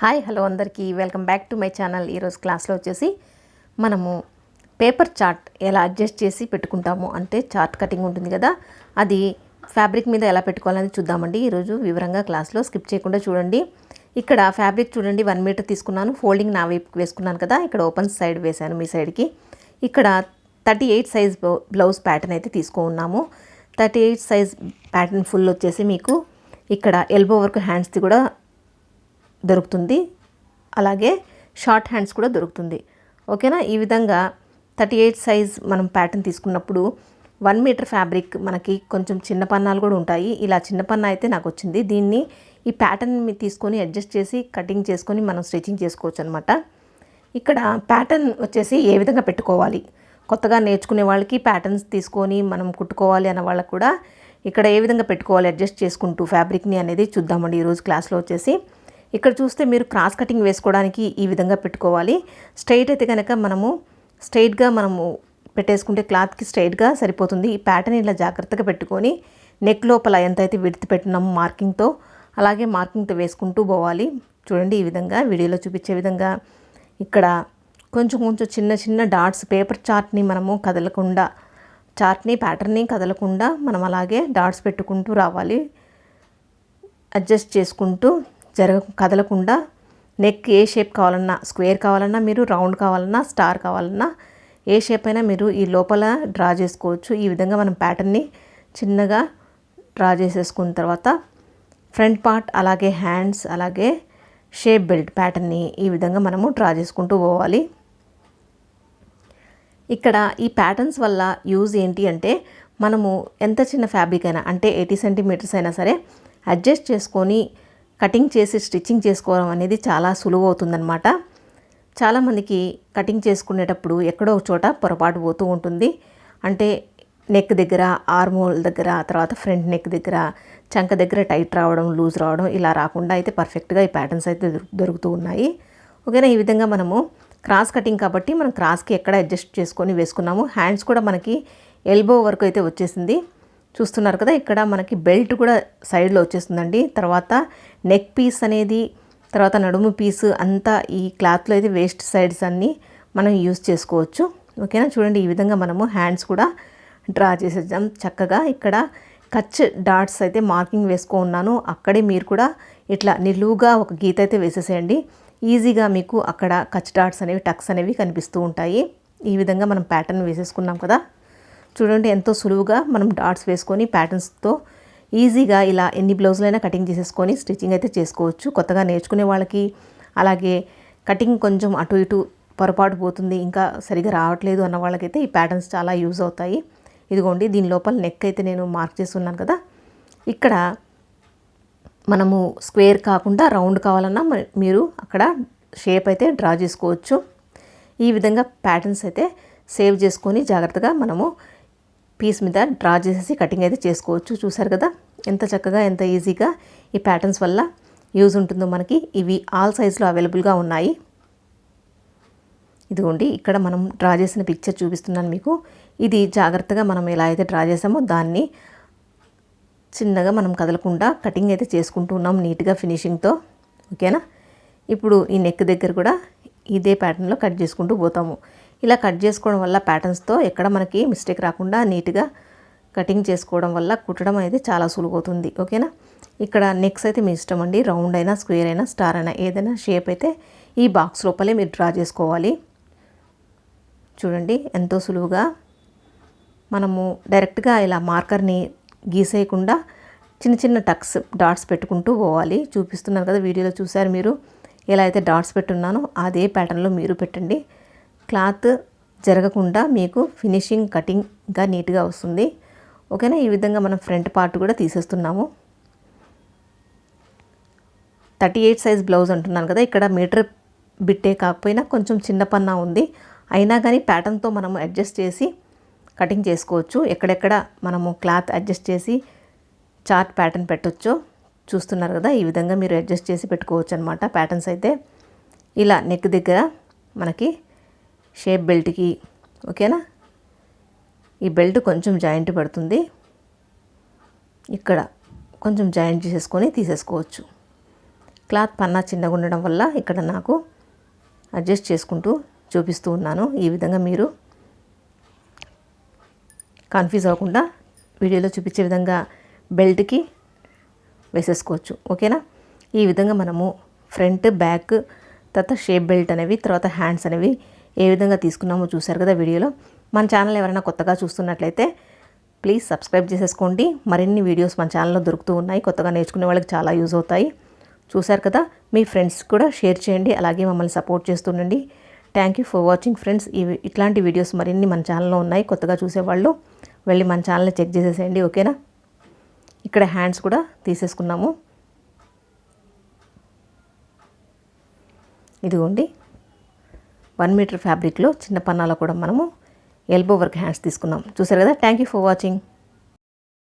Hi hello అందరికీ. Welcome back to my channel. ఈరోజు క్లాస్లో వచ్చేసి మనము పేపర్ చార్ట్ ఎలా అడ్జస్ట్ చేసి పెట్టుకుంటాము అంటే చార్ట్ కటింగ్ ఉంటుంది కదా అది ఫ్యాబ్రిక్ మీద ఎలా పెట్టుకోవాలని చూద్దామండి. ఈరోజు వివరంగా క్లాస్లో స్కిప్ చేయకుండా చూడండి. ఇక్కడ ఫ్యాబ్రిక్ చూడండి వన్ మీటర్ తీసుకున్నాను. ఫోల్డింగ్ నా వైపు వేసుకున్నాను కదా ఇక్కడ ఓపెన్ సైడ్ వేశాను మీ సైడ్కి. ఇక్కడ thirty eight size blouse pattern అయితే తీసుకో ఉన్నాము thirty eight size pattern full వచ్చేసి మీకు ఇక్కడ ఎల్బో వరకు హ్యాండ్స్ది కూడా దొరుకుతుంది. అలాగే షార్ట్ హ్యాండ్స్ కూడా దొరుకుతుంది. ఓకేనా? ఈ విధంగా థర్టీ ఎయిట్ సైజ్ మనం ప్యాటర్న్ తీసుకున్నప్పుడు వన్ మీటర్ ఫ్యాబ్రిక్ మనకి కొంచెం చిన్న పన్నాలు కూడా ఉంటాయి. ఇలా చిన్న పన్న అయితే నాకు వచ్చింది. దీన్ని ఈ ప్యాటర్న్ తీసుకొని అడ్జస్ట్ చేసి కటింగ్ చేసుకొని మనం స్టిచ్చింగ్ చేసుకోవచ్చు అనమాట ఇక్కడ ప్యాటర్న్ వచ్చేసి ఏ విధంగా పెట్టుకోవాలి? కొత్తగా నేర్చుకునే వాళ్ళకి ప్యాటర్న్స్ తీసుకొని మనం కుట్టుకోవాలి అన్న వాళ్ళకి కూడా ఇక్కడ ఏ విధంగా పెట్టుకోవాలి అడ్జస్ట్ చేసుకుంటూ ఫ్యాబ్రిక్ని అనేది చూద్దామండి. ఈరోజు క్లాస్లో వచ్చేసి ఇక్కడ చూస్తే మీరు క్రాస్ కటింగ్ వేసుకోవడానికి ఈ విధంగా పెట్టుకోవాలి. స్ట్రైట్ అయితే కనుక మనము స్ట్రైట్గా మనము పెట్టేసుకుంటే క్లాత్కి స్ట్రైట్గా సరిపోతుంది. ఈ ప్యాటర్న్ ఇలా జాగ్రత్తగా పెట్టుకొని నెక్ లోపల ఎంత అయితే విడితి పెట్టినామో మార్కింగ్తో అలాగే మార్కింగ్తో వేసుకుంటూ పోవాలి. చూడండి ఈ విధంగా వీడియోలో చూపించే విధంగా ఇక్కడ కొంచెం కొంచెం చిన్న చిన్న డాట్స్ పేపర్ చార్ట్ని మనము కదలకుండా చార్ట్ని ప్యాటర్న్ని కదలకుండా మనం అలాగే డాట్స్ పెట్టుకుంటూ రావాలి. అడ్జస్ట్ చేసుకుంటూ జరగ కదలకుండా నెక్ ఏ షేప్ కావాలన్నా స్క్వేర్ కావాలన్నా మీరు రౌండ్ కావాలన్నా స్టార్ కావాలన్నా ఏ షేప్ అయినా మీరు ఈ లోపల డ్రా చేసుకోవచ్చు. ఈ విధంగా మనం ప్యాటర్న్ని చిన్నగా డ్రా చేసేసుకున్న తర్వాత ఫ్రంట్ పార్ట్ అలాగే హ్యాండ్స్ అలాగే షేప్ బెల్ట్ ప్యాటర్న్ని ఈ విధంగా మనము డ్రా చేసుకుంటూ పోవాలి. ఇక్కడ ఈ ప్యాటర్న్స్ వల్ల యూజ్ ఏంటి అంటే మనము ఎంత చిన్న ఫ్యాబ్రిక్ అయినా అంటే ఎయిటీ సెంటీమీటర్స్ అయినా సరే అడ్జస్ట్ చేసుకొని కటింగ్ చేసి స్టిచ్చింగ్ చేసుకోవడం అనేది చాలా సులువు అవుతుందన్నమాట. చాలామందికి కటింగ్ చేసుకునేటప్పుడు ఎక్కడో ఒక చోట పొరపాటు పోతూ ఉంటుంది. అంటే నెక్ దగ్గర ఆర్మోల్ దగ్గర తర్వాత ఫ్రంట్ నెక్ దగ్గర చంక దగ్గర టైట్ రావడం లూజ్ రావడం ఇలా రాకుండా అయితే పర్ఫెక్ట్గా ఈ ప్యాటర్న్స్ అయితే దొరుకుతూ ఉన్నాయి. ఓకేనా? ఈ విధంగా మనము క్రాస్ కటింగ్ కాబట్టి మనం క్రాస్కి ఎక్కడ అడ్జస్ట్ చేసుకొని వేసుకున్నాము హ్యాండ్స్ కూడా మనకి ఎల్బో వరకు అయితే వచ్చేసింది. చూస్తున్నారు కదా ఇక్కడ మనకి బెల్ట్ కూడా సైడ్లో వచ్చేస్తుందండి. తర్వాత నెక్ పీస్ అనేది తర్వాత నడుము పీస్ అంతా ఈ క్లాత్లో అయితే వేస్ట్ సైడ్స్ అన్నీ మనం యూస్ చేసుకోవచ్చు. ఓకేనా? చూడండి ఈ విధంగా మనము హ్యాండ్స్ కూడా డ్రా చేసేద్దాం చక్కగా. ఇక్కడ కచ్ డాట్స్ అయితే మార్కింగ్ వేసుకో ఉన్నాను. అక్కడే మీరు కూడా ఇట్లా నిలువుగా ఒక గీత అయితే వేసేసేయండి. ఈజీగా మీకు అక్కడ కచ్ డాట్స్ అనేవి టక్స్ అనేవి కనిపిస్తూ ఉంటాయి. ఈ విధంగా మనం ప్యాటర్న్ వేసేసుకున్నాం కదా. చూడండి ఎంతో సులువుగా మనం డాట్స్ వేసుకొని ప్యాటర్న్స్తో ఈజీగా ఇలా ఎన్ని బ్లౌజులైనా కటింగ్ చేసేసుకొని స్టిచ్చింగ్ అయితే చేసుకోవచ్చు. కొత్తగా నేర్చుకునే వాళ్ళకి అలాగే కటింగ్ కొంచెం అటు ఇటు పొరపాటు పోతుంది ఇంకా సరిగా రావట్లేదు అన్న వాళ్ళకైతే ఈ ప్యాటర్న్స్ చాలా యూజ్ అవుతాయి. ఇదిగోండి దీని లోపల నెక్ అయితే నేను మార్క్ చేస్తున్నాను కదా. ఇక్కడ మనము స్క్వేర్ కాకుండా రౌండ్ కావాలన్నా మీరు అక్కడ షేప్ అయితే డ్రా చేసుకోవచ్చు. ఈ విధంగా ప్యాటర్న్స్ అయితే సేవ్ చేసుకొని జాగ్రత్తగా మనము పీస్ మీద డ్రా చేసేసి కటింగ్ అయితే చేసుకోవచ్చు. చూసారు కదా? ఎంత చక్కగా ఎంత ఈజీగా ఈ ప్యాటర్న్స్ వల్ల యూజ్ ఉంటుందో మనకి. ఇవి ఆల్ సైజులో అవైలబుల్గా ఉన్నాయి. ఇదిగోండి ఇక్కడ మనం డ్రా చేసిన పిక్చర్ చూపిస్తున్నాను మీకు. ఇది జాగ్రత్తగా మనం ఎలా అయితే డ్రా చేసామో దాన్ని చిన్నగా మనం కదలకుండా కటింగ్ అయితే చేసుకుంటూ ఉన్నాం నీట్గా ఫినిషింగ్తో ఓకేనా? ఇప్పుడు ఈ నెక్ దగ్గర కూడా ఇదే ప్యాటర్న్లో కట్ చేసుకుంటూ పోతాము. ఇలా కట్ చేసుకోవడం వల్ల ప్యాటర్న్స్తో ఎక్కడ మనకి మిస్టేక్ రాకుండా నీట్గా కటింగ్ చేసుకోవడం వల్ల కుట్టడం అనేది చాలా సులువవుతుంది. ఓకేనా? ఇక్కడ నెక్స్ అయితే మీ ఇష్టం అండి. రౌండ్ అయినా స్క్వేర్ అయినా స్టార్ అయినా ఏదైనా షేప్ అయితే ఈ బాక్స్ లోపలే మీరు డ్రా చేసుకోవాలి. చూడండి ఎంతో సులువుగా మనము డైరెక్ట్గా ఇలా మార్కర్ని గీసేయకుండా చిన్న చిన్న టక్స్ డాట్స్ పెట్టుకుంటూ పోవాలి. చూపిస్తున్నాను కదా వీడియోలో చూసారు మీరు. ఎలా అయితే డాట్స్ పెట్టున్నానో అదే ప్యాటర్న్లో మీరు పెట్టండి. క్లాత్ జరగకుండా మీకు ఫినిషింగ్ కటింగ్గా నీట్గా వస్తుంది. ఓకేనా? ఈ విధంగా మనం ఫ్రంట్ పార్ట్ కూడా తీసేస్తున్నాము. థర్టీ ఎయిట్ సైజ్ బ్లౌజ్ అంటున్నాను కదా ఇక్కడ మీటర్ బిట్టే కాకపోయినా కొంచెం చిన్న పన్నా ఉంది. అయినా కానీ ప్యాటర్న్తో మనం అడ్జస్ట్ చేసి కటింగ్ చేసుకోవచ్చు. ఎక్కడెక్కడ మనము క్లాత్ అడ్జస్ట్ చేసి చార్ట్ ప్యాటర్న్ పెట్టొచ్చో చూస్తున్నారు కదా ఈ విధంగా మీరు అడ్జస్ట్ చేసి పెట్టుకోవచ్చు అనమాట ప్యాటర్న్స్ అయితే ఇలా నెక్ దగ్గర మనకి షేప్ బెల్ట్కి ఓకేనా? ఈ బెల్ట్ కొంచెం జాయింట్ పడుతుంది. ఇక్కడ కొంచెం జాయింట్ చేసేసుకొని తీసేసుకోవచ్చు. క్లాత్ పన్నా చిన్నగా ఉండడం వల్ల ఇక్కడ నాకు అడ్జస్ట్ చేసుకుంటూ చూపిస్తూ ఉన్నాను. ఈ విధంగా మీరు కన్ఫ్యూజ్ అవ్వకుండా వీడియోలో చూపించే విధంగా బెల్ట్కి వేసేసుకోవచ్చు. ఓకేనా? ఈ విధంగా మనము ఫ్రంట్ బ్యాక్ తర్వాత షేప్ బెల్ట్ అనేవి తర్వాత హ్యాండ్స్ అనేవి ఏ విధంగా తీసుకున్నామో చూశారు కదా వీడియోలో. మన ఛానల్ ఎవరైనా కొత్తగా చూస్తున్నట్లయితే ప్లీజ్ సబ్స్క్రైబ్ చేసేసుకోండి. మరిన్ని వీడియోస్ మన ఛానల్లో దొరుకుతూ ఉన్నాయి. కొత్తగా నేర్చుకునే వాళ్ళకి చాలా యూజ్ అవుతాయి. చూశారు కదా? మీ ఫ్రెండ్స్ కూడా షేర్ చేయండి. అలాగే మమ్మల్ని support చేస్తుండండి. Thank you for watching friends ఇవి ఇట్లాంటి వీడియోస్ మరిన్ని మన ఛానల్లో ఉన్నాయి. కొత్తగా చూసేవాళ్ళు వెళ్ళి మన ఛానల్ని చెక్ చేసేసేయండి. ఓకేనా? ఇక్కడ హ్యాండ్స్ కూడా తీసేసుకున్నాము. ఇదిగోండి. వన్ మీటర్ ఫ్యాబ్రిక్లో చిన్న పన్నాలో కూడా మనము ఎల్బో వర్క్ హ్యాండ్స్ తీసుకున్నాం. చూసారు కదా? Thank you for watching